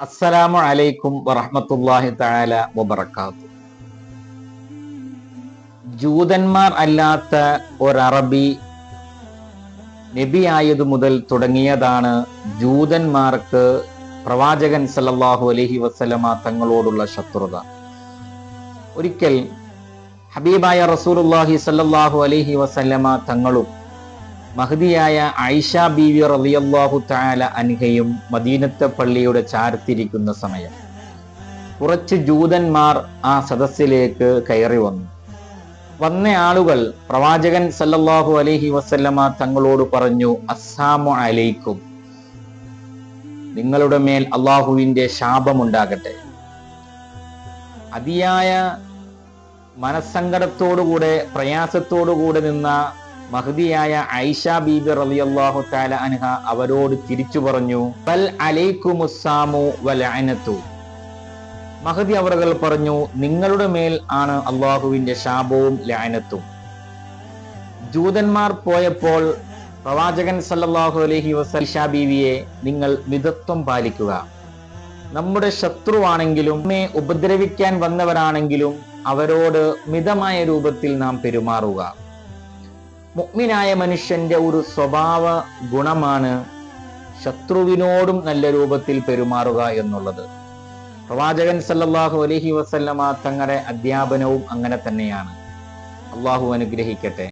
അസ്സലാമു അലൈക്കും വറഹ്മത്തുള്ളാഹി തആല വബറകാതു ജൂതന്മാർ അല്ലാത്ത ഒരറബി ആയതു മുതൽ തുടങ്ങിയതാണ് ജൂതന്മാർക്ക് പ്രവാചകൻ സല്ലല്ലാഹു അലൈഹി വസല്ലമ തങ്ങളോടുള്ള ശത്രുത. ഒരിക്കൽ ഹബീബായ റസൂലുള്ളാഹി സല്ലല്ലാഹു അലൈഹി വസല്ലമ തങ്ങളും മഹദിയായ ഐഷ ബീവി റളിയല്ലാഹു തആല അൻഹയും മദീനത്തെ പള്ളിയുടെ ചാരത്തിരിക്കുന്ന സമയം. കുറച്ച് ജൂതന്മാർ ആ സദസ്സിലേക്ക് കയറി വന്നു. വന്ന ആളുകൾ പ്രവാചകൻ സല്ലല്ലാഹു അലൈഹി വസല്ലമ തങ്ങളോട് പറഞ്ഞു അസ്സാമു അലൈക്കും. നിങ്ങളുടെ മേൽ അള്ളാഹുവിന്റെ ശാപമുണ്ടാകട്ടെ. അതിയായ മനസ്സങ്കടത്തോടുകൂടെ പ്രയാസത്തോടുകൂടെ നിന്ന മഹദിയായ ഐഷ ബീബി റളിയല്ലാഹു തആല അൻഹ അവരോട് തിരിച്ചു പറഞ്ഞു ബൽ അലൈക്കുമുസ്സാമു വലഅനതു മഹദി അവറുകൾ പറഞ്ഞു നിങ്ങളുടെ മേൽ ആണ് അള്ളാഹുവിന്റെ ശാപവും ലയനത്തും ജൂതന്മാർ പോയപ്പോൾ പ്രവാചകൻ സല്ലല്ലാഹു അലൈഹി വസല്ലം ബീവിയെ നിങ്ങൾ മിതത്വം പാലിക്കുക. നമ്മുടെ ശത്രുവാണെങ്കിലും നമ്മെ ഉപദ്രവിക്കാൻ വന്നവരാണെങ്കിലും അവരോട് മിതമായ രൂപത്തിൽ നാം പെരുമാറുക. മുഗ്മിനായ മനുഷ്യന്റെ ഒരു സ്വഭാവ ഗുണമാണ് ശത്രുവിനോടും നല്ല രൂപത്തിൽ പെരുമാറുക എന്നുള്ളത്. പ്രവാചകൻ സല്ലാഹു അലഹി വസല്ലമ തങ്ങളുടെ അധ്യാപനവും അങ്ങനെ തന്നെയാണ്. അള്ളാഹു അനുഗ്രഹിക്കട്ടെ.